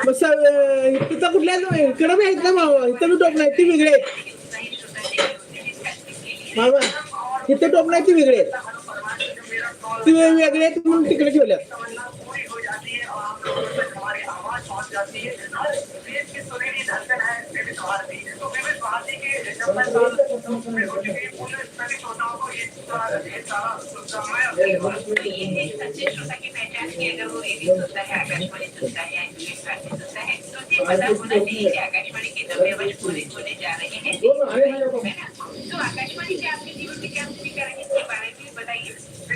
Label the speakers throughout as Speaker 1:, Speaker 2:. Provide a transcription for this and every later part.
Speaker 1: तिथं कुठल्या इकडं बी आहेत ना मामा इथं बी टोप नाही ती वेगळे आहेत. मामा इथं टोप नाही ती वेगळे आहेत.
Speaker 2: टिकट क्यों लिया आकाशवाणी के दबे पूरे जा रहे हैं तो आकाशवाणी से आपके जीवन में क्या भूमिका इसके बारे में बताइए।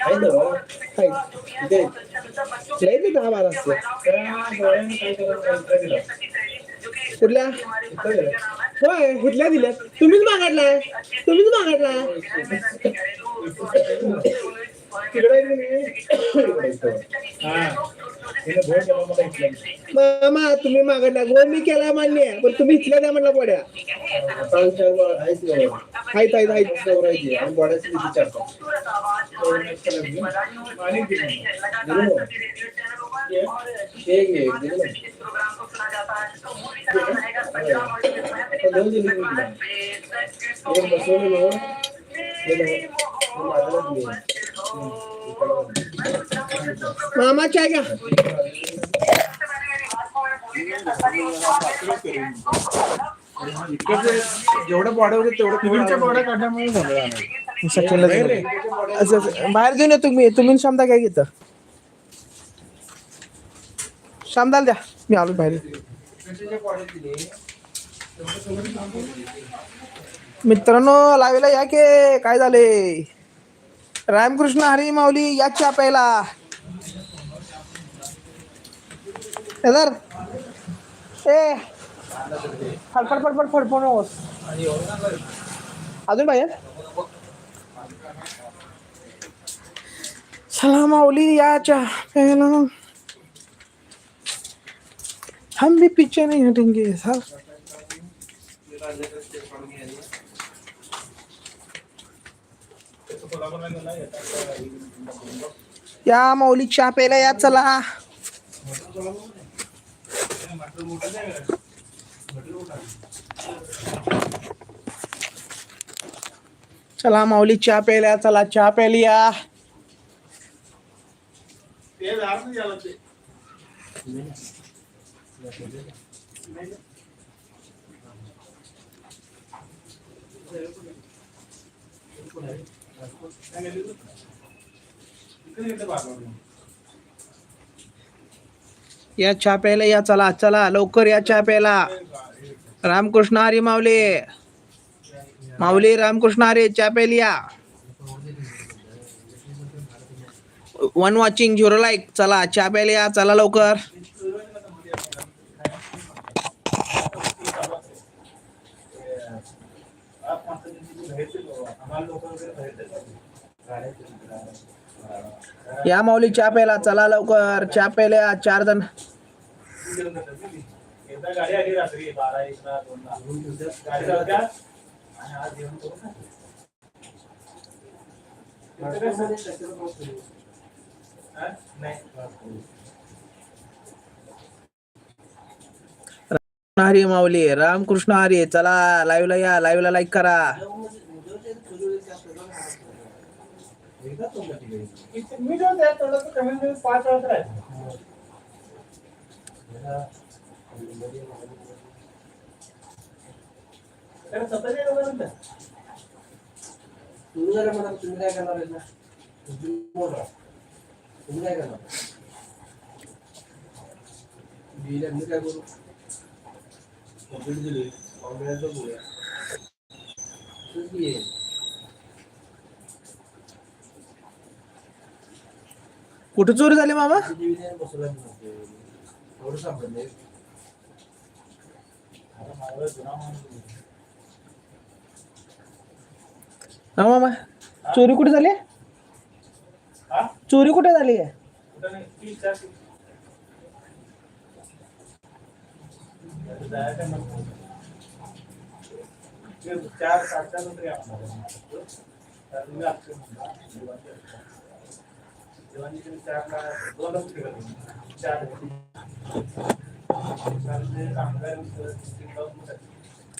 Speaker 1: आहेत लय ते दहा बारा असते कुठल्या होय कुठल्या दिल्या तुम्हीच मागाडलाय तुम्हीच मागाडलाय मामा तुम्ही मागाडला गो मी केला मान्य आहे पण तुम्ही इथल्या द्या म्हणला पड्या आहेत आहेत आहेत
Speaker 3: प्रोग्राम को सुना जाता है तो मूवी का नाम रहेगा पंजाब
Speaker 1: मामा चाय घ्या
Speaker 4: जेवढं बॉडी होते तेवढं
Speaker 5: सिव्हिलच्या बॉड्या काढल्यामुळे झालं जाणार.
Speaker 1: सचिनला दिलं. असं असं. बाहेर देऊन या तुम्ही. तुम्ही शामदा काय घेता? शामदाल द्या. मी आलो बाहेर. मित्रांनो लावेला या के. काय झाले? रामकृष्ण हरी माऊली या चहा प्यायला. ए फडफड फडफड फडफड नकोस अजून पाहिजे चला माऊली या चहा प्यायला हम भी पीछे नहीं हटेंगे सर. या माऊली चहा प्यायला या चला. चला माऊली चहा प्यायला चला चहा प्यायला या.
Speaker 5: इकडे
Speaker 1: या चहा प्यायला या चला चला लवकर या चहा प्यायला रामकृष्ण हरी माऊली. माऊली रामकृष्ण हरी चहा प्यायला या. वन वॉचिंग झिरो लाईक चला चहा प्यायला या चला लवकर. या माऊली चहा प्यायला चला लवकर. चहा प्यायला चार जण. हरी माऊली रामकृष्ण हरी चला लाईव्हला या लाईव्हला लाईक करा
Speaker 5: इथे मी जो त्या थोडंसं कमी कमी पाच वेळा आहे. स्वतःच्या
Speaker 6: तुम्ही जरा म्हणा तुम्ही काय करणार आहे ना तुम्ही तुम्ही काय करणार बिल मी काय करू कंप्लीट दिली ऑनलाईनचं बोलूया तसंच की आहे.
Speaker 1: कुठे चोरी झाली मामा
Speaker 6: डिव्हिजन बसवला नव्हते एवढं सापडले
Speaker 5: आता माझा जुना माणूस
Speaker 1: हा मामा चोरी कुठे झाली
Speaker 5: हा
Speaker 1: चोरी कुठे झाली आहे
Speaker 5: कुठं नाही ती चार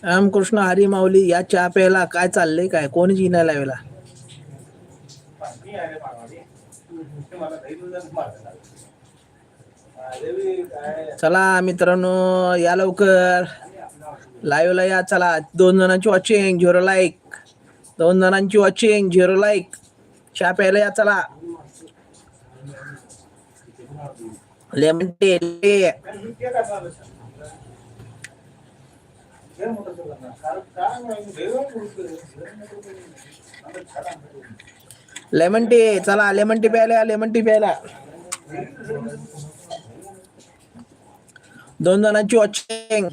Speaker 1: रामकृष्ण हरी माऊली या चहा प्यायला काय चाललंय काय? कोणी जिना लावेला? चला मित्रांनो या लवकर. लाईव्हला या चला. दोन जणांची वॉचिंग झिरो लाईक दोन जणांची वॉचिंग झिरो लाईक चहा प्यायला या चला. लेमन टी लेमन टी चला लेमन टी प्यायला लेमन टी प्यायला. दोन जणांची वॉचिंग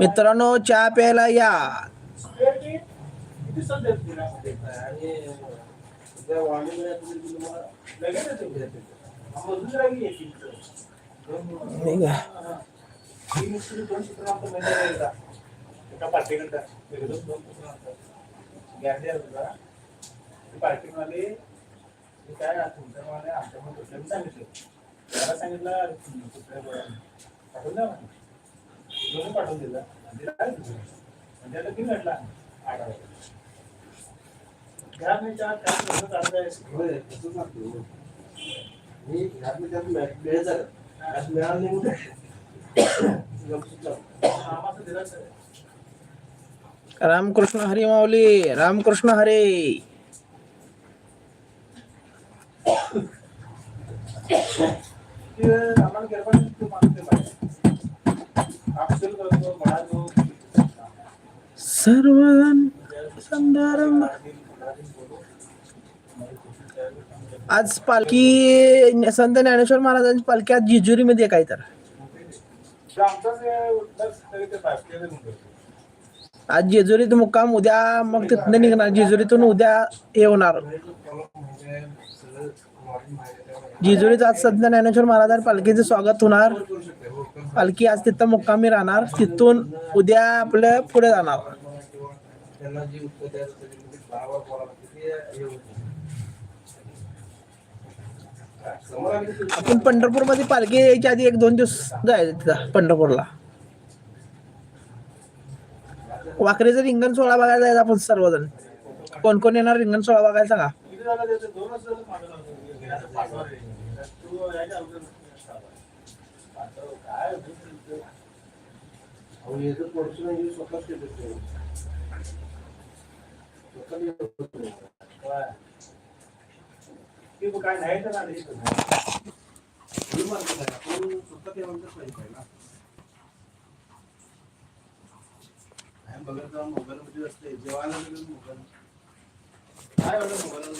Speaker 1: मित्रांनो चहा प्यायला या.
Speaker 5: लगेच दोन- तीन दोन आमचं एका दोन तुला. ती काय आहे तुमचं सांगितलं. त्याला सांगितलं, दुसऱ्या पाठवून द्या दोन पाठवून दिलं. काय म्हणजे आता किती भेटला? आठ हजार. घ्या
Speaker 6: मी त्यात मिळालं नाही कुठे
Speaker 1: रामकृष्ण हरी माऊली रामकृष्ण हरी
Speaker 5: ते आम्हाला गरबा तू मागते पाहिजे अक्षर करतो म्हणालो
Speaker 1: सर्वजण संदारंभ आज पालखी संत ज्ञानेश्वर महाराजांची पालखी आज जेजुरी मध्ये काय तर आज जेजुरीत मुक्काम उद्या मग तिथनं निघणार. जेजुरीतून उद्या हे होणार. जेजुरीत आज सध्या ज्ञानेश्वर महाराजांच्या पालखीचं स्वागत होणार. पालखी आज तिथं मुक्कामी राहणार. तिथून उद्या आपलं पुढे जाणार. आपण पंढरपूरमध्ये पालखी यायच्या आधी एक दोन दिवस जायचं तिथं पंढरपूरला. वाकरेचं रिंगण सोहळा बघायला जायचं आपण सर्वजण. कोण कोण येणार रिंगण सोहळा बघायला सांगा.
Speaker 6: स्वतः
Speaker 5: ते काय नाही तर नाही.
Speaker 6: हे आपण स्वतः ते नाही पाहिजे ना. काय बघत जाऊन मोबाईलमध्ये असते जेवायला मोबाईल. काय वाटत मोबाईल